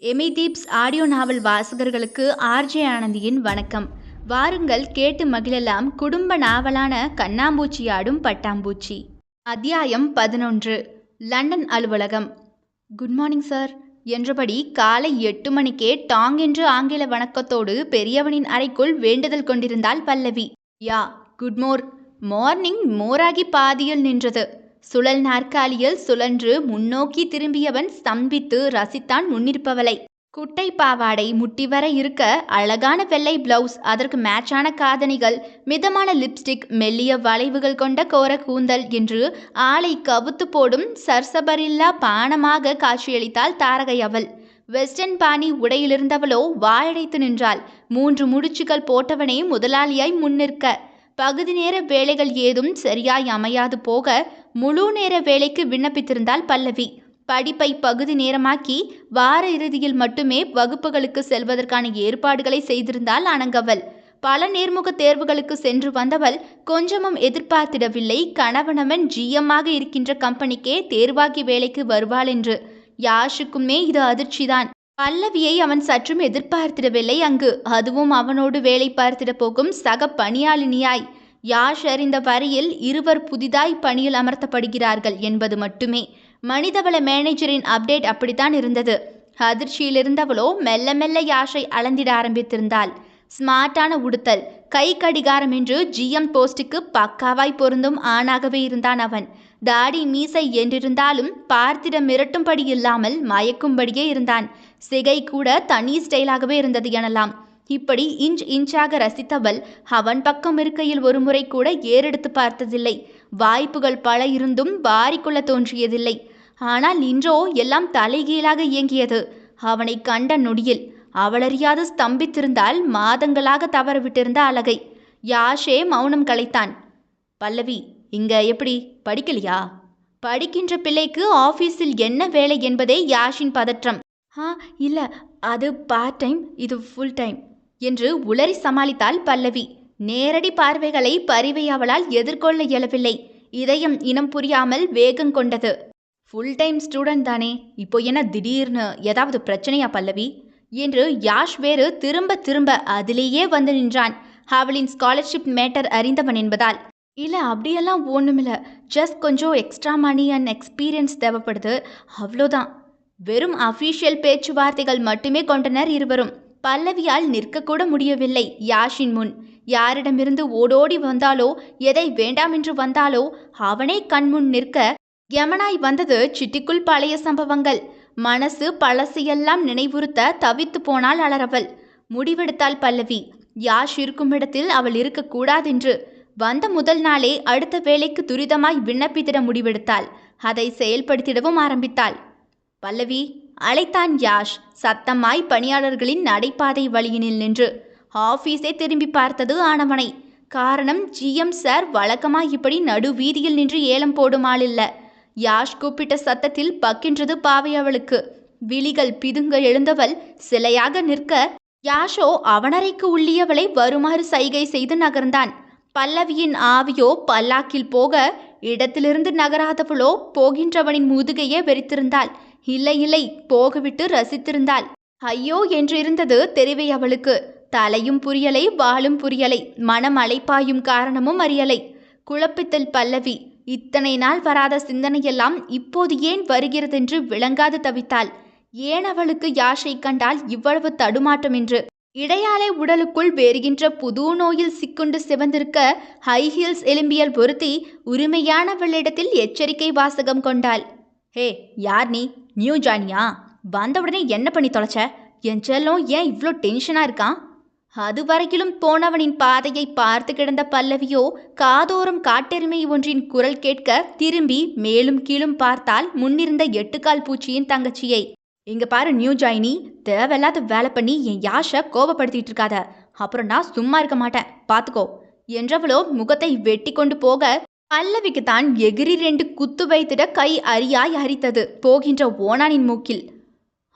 Amy தீப்ஸ் audio நாவல் வாசகர்களுக்கு RJ ஆனந்தியின் வணக்கம். வாருங்கள் கேட்டு மகிழலாம் குடும்ப நாவலான கண்ணாம்பூச்சி ஆடும் பட்டாம்பூச்சி. அத்தியாயம் பதினொன்று. லண்டன் அலுவலகம். Good morning sir. என்றபடி காலை எட்டு மணிக்கே டாங் என்று ஆங்கில வணக்கத்தோடு பெரியவனின் அறைக்குள் வேண்டுதல் கொண்டிருந்தாள் பல்லவி. யா குட் மோர். மார்னிங் மோராகி பாதியில் நின்றது. சுழல் நாற்காலியில் சுழன்று முன்னோக்கி திரும்பியவன் ஸ்தம்பித்து ரசித்தான் முன்னிருப்பவளை குட்டை பாவாடை முட்டி வர இருக்க அழகான வெள்ளை பிளவுஸ் அதற்கு மேட்சான காதணிகள் மிதமான லிப்ஸ்டிக் மெல்லிய வளைவுகள் கொண்ட கோர கூந்தல் என்று ஆளை கவுத்து போடும் சர்சபரில்லா பானமாக காட்சியளித்தாள் தாரகை அவள். வெஸ்டர்ன் பாணி உடையிலிருந்தவளோ வாழடைத்து நின்றாள். மூன்று முடிச்சுகள் போட்டவனே முதலாளியாய் முன்னிற்க. பகுதி நேர வேலைகள் ஏதும் சரியாய் அமையாது போக முழு நேர வேலைக்கு விண்ணப்பித்திருந்தாள் பல்லவி. படிப்பை பகுதி நேரமாக்கி வார இறுதியில் மட்டுமே வகுப்புகளுக்கு செல்வதற்கான ஏற்பாடுகளை செய்திருந்தாள் அணங்கவள் பல நேர்முக தேர்வுகளுக்கு சென்று வந்தவள் கொஞ்சமும் எதிர்பார்த்திடவில்லை. கணவனவன் ஜிஎம்மாக இருக்கின்ற கம்பெனிக்கே தேர்வாகி வேலைக்கு வருவாள் என்று யாஷுக்குமே இது அதிர்ச்சிதான். பல்லவியை அவன் சற்றும் எதிர்பார்த்திடவில்லை அங்கு. அதுவும் அவனோடு வேலை பார்த்திட போகும் சக பணியாளினியாய். யாஷ் அறிந்த வரியில் இருவர் புதிதாய் பணியில் அமர்த்தப்படுகிறார்கள் என்பது மட்டுமே. மனிதவள மேனேஜரின் அப்டேட் அப்படித்தான் இருந்தது. அதிர்ச்சியிலிருந்தவளோ மெல்ல மெல்ல யாஷை அளந்திட ஆரம்பித்திருந்தாள். ஸ்மார்ட்டான உடுத்தல் கை கடிகாரம் என்று ஜிஎம் போஸ்டுக்கு பக்காவாய் பொருந்தும் ஆணாகவே இருந்தான் அவன். தாடி மீசை என்றிருந்தாலும் பார்த்திட மிரட்டும்படி இல்லாமல் மயக்கும்படியே இருந்தான். சிகை கூட தனி ஸ்டைலாகவே இருந்தது எனலாம். இப்படி இன்ச் இன்ச்சாக ரசித்தவள் அவன் பக்கம் இருக்கையில் ஒரு முறை கூட ஏறெடுத்து பார்த்ததில்லை. வாய்ப்புகள் பல இருந்தும் வாரிக்கொள்ள தோன்றியதில்லை. ஆனால் இன்றோ எல்லாம் தலைகீழாக இயங்கியது. அவனை கண்ட நொடியில் அவளறியாது ஸ்தம்பித்திருந்தால் மாதங்களாக தவறவிட்டிருந்த அழகை. யாஷே மௌனம் கலைத்தான். பல்லவி இங்க எப்படி? படிக்கலையா? படிக்கின்ற பிள்ளைக்கு ஆஃபீஸில் என்ன வேலை என்பதே யாஷின் பதற்றம். ஆ இல்லை. அது பார்ட் டைம். இது ஃபுல் டைம். என்று உளறி சமாளித்தாள் பல்லவி. நேரடி பார்வைகளை பரிவை அவளால் எதிர்கொள்ள இயலவில்லை. இதயம் இனம் புரியாமல் வேகம் கொண்டது. ஃபுல் டைம் ஸ்டூடெண்ட் தானே. இப்போ என்ன திடீர்னு ஏதாவது பிரச்சனையா பல்லவி? என்று யாஷ் வேறு திரும்ப திரும்ப அதிலேயே வந்து நின்றான். அவளின் ஸ்காலர்ஷிப் மேட்டர் அறிந்தவன் என்பதால். இல்லை அப்படியெல்லாம் ஒன்றுமில்ல ஜஸ்ட் கொஞ்சம் எக்ஸ்ட்ரா மணி அண்ட் எக்ஸ்பீரியன்ஸ் தேவைப்படுது. அவ்வளோதான். வெறும் அஃபீஷியல் பேச்சுவார்த்தைகள் மட்டுமே கொண்டனர் இருவரும். பல்லவியால் நிற்கக்கூட முடியவில்லை. யாஷின் முன். யாரிடமிருந்து ஓடோடி வந்தாலோ எதை வேண்டாமென்று வந்தாலோ அவனே கண்முன் நிற்க யமனாய் வந்தது சிட்டிக்குள் பழைய சம்பவங்கள். மனசு பழசையெல்லாம் நினைவுறுத்த தவித்து போனாள் அலறவள். முடிவெடுத்தாள் பல்லவி. யாஷ் இருக்கும் இடத்தில் அவள் இருக்கக்கூடாதென்று வந்த முதல் நாளே அடுத்த வேலைக்கு துரிதமாய் விண்ணப்பித்திட முடிவெடுத்தாள். அதை செயல்படுத்திடவும் ஆரம்பித்தாள். பல்லவி அழைத்தான் யாஷ். சத்தமாய் பணியாளர்களின் நடைபாதை வழியினில் நின்று ஆஃபீஸே திரும்பி பார்த்தது ஆனவனை. காரணம் ஜிஎம் சார் வழக்கமாக இப்படி நடு வீதியில் நின்று ஏலம் போடும் ஆள் யாஷ் கூப்பிட்ட சத்தத்தில் பக்கின்றது பாவை அவளுக்கு. விழிகள் பிதுங்க எழுந்தவள் சிலையாக நிற்க யாஷோ அவனறைக்கு உள்ளியவளை வருமாறு சைகை செய்து நகர்ந்தான். பல்லவியின் ஆவியோ பல்லாக்கில் போக இடத்திலிருந்து நகராதவளோ போகின்றவனின் முதுகையே வெறித்திருந்தாள். இல்லை இல்லை போகவிட்டு ரசித்திருந்தாள். ஐயோ என்றிருந்தது தெரிவை அவளுக்கு. தலையும் புரியலை வாளும் புரியலை. மனம் அலைப்பாயும் காரணமும் அறியலை. குழப்பித்தல் பல்லவி இத்தனை நாள் வராத சிந்தனையெல்லாம் இப்போது ஏன் வருகிறதென்று விளங்காது தவித்தாள். ஏன் அவளுக்கு யாஷை கண்டால் இவ்வளவு தடுமாற்றம் என்று? இடையாலே உடலுக்குள் வேறுகின்ற புது நோயில் சிக்குண்டு சிவந்திருக்க ஹை ஹீல்ஸ் எலும்பியல் பொருத்தி உரிமையானவளிடத்தில் எச்சரிக்கை வாசகம் கொண்டாள். ஹே யார் நீ? நியூ ஜானியா வந்த உடனே என்ன பண்ணி தொலைச்ச? என் செல்லம் ஏன் இவ்வளோ டென்ஷனாக இருக்கான்? அது வரையிலும் போனவனின் பாதையை பார்த்து கிடந்த பல்லவியோ காதோரம் காட்டெருமை ஒன்றின் குரல் கேட்க திரும்பி மேலும் கீழும் பார்த்தால் முன்னிருந்த எட்டுக்கால் பூச்சியின் தங்கச்சியை. இங்க பாரு நியூ ஜாயினி தேவையில்லாத வேலை பண்ணி என் யாஷை கோபப்படுத்திட்டு இருக்காத. அப்புறம் நான் சும்மா இருக்க மாட்டேன். பார்த்துக்கோ என்றவளோ முகத்தை வெட்டி கொண்டு போக பல்லவிக்கு தான் எகிரி ரெண்டு குத்து வைத்திட கை அரியாய் அரித்தது. போகின்ற ஓனானின் மூக்கில்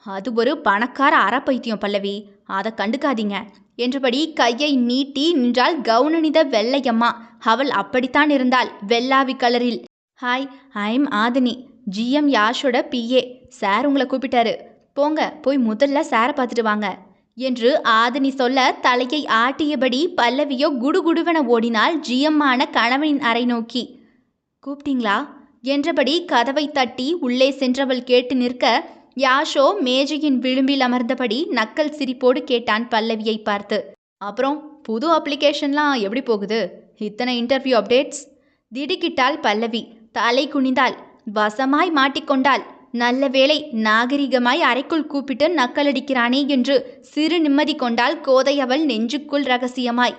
அது ஒரு பணக்கார அறப்பைத்தியம் பல்லவி அதை கண்டுக்காதீங்க என்றபடி கையை நீட்டி நின்றாள் கவுனனித வெள்ளையம்மா. அவள் அப்படித்தான் இருந்தாள் வெள்ளாவி கலரில். ஹாய் ஐம் ஆதினி ஜிஎம் யாஷோட பிஏ சார் உங்களை கூப்பிட்டாரு. போங்க போய் முதல்ல சாரை பார்த்துட்டு வாங்க. என்று ஆதினி சொல்ல தலையை ஆட்டியபடி பல்லவியோ குடுகுடுவென ஓடினாள் ஜியம்மான கணவனின் அறை நோக்கி கூப்பிட்டீங்களா? என்றபடி கதவை தட்டி உள்ளே சென்றவள் கேட்டு நிற்க யாஷோ மேஜையின் விளிம்பில் அமர்ந்தபடி நக்கல் சிரிப்போடு கேட்டான் பல்லவியை பார்த்து அப்புறம் புது அப்ளிகேஷன்லாம் எப்படி போகுது? இத்தனை இன்டர்வியூ அப்டேட்ஸ் திடுக்கிட்டாள் பல்லவி. தலை குனிந்தாள். வசமாய் மாட்டிக்கொண்டாள். நல்ல வேளை நாகரிகமாய் அறைக்குள் கூப்பிட்டு நக்கலடிக்கிறானே என்று சிறு நிம்மதி கொண்டால் கோதை அவள் நெஞ்சுக்குள் ரகசியமாய்.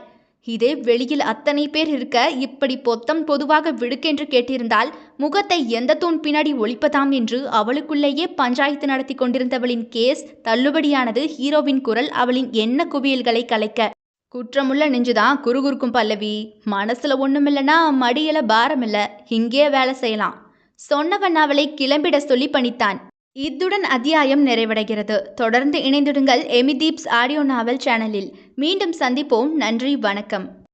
இதே வெளியில் அத்தனை பேர் இருக்க இப்படி பொத்தம் பொதுவாக விடுக்கென்று கேட்டிருந்தால் முகத்தை எந்த தூண் பின்னாடி ஒழிப்பதாம் என்று அவளுக்குள்ளேயே பஞ்சாயத்து நடத்தி கொண்டிருந்தவளின் கேஸ் தள்ளுபடியானது ஹீரோவின் குரல் அவளின் எண்ண குவியல்களை கலைக்க. குற்றமுள்ள நெஞ்சுதான் குறுகுறுக்கும் பல்லவி. மனசுல ஒண்ணுமில்லனா மடியில பாரமில்ல. இங்கே வேலை செய்யலாம். சொன்னவன் அவளை கிளம்பிட சொல்லி பணித்தான். இத்துடன் அத்தியாயம் நிறைவடைகிறது. தொடர்ந்து இணைந்திடுங்கள் எமிதீப்ஸ் ஆடியோ நாவல் சேனலில். மீண்டும் சந்திப்போம். நன்றி வணக்கம்.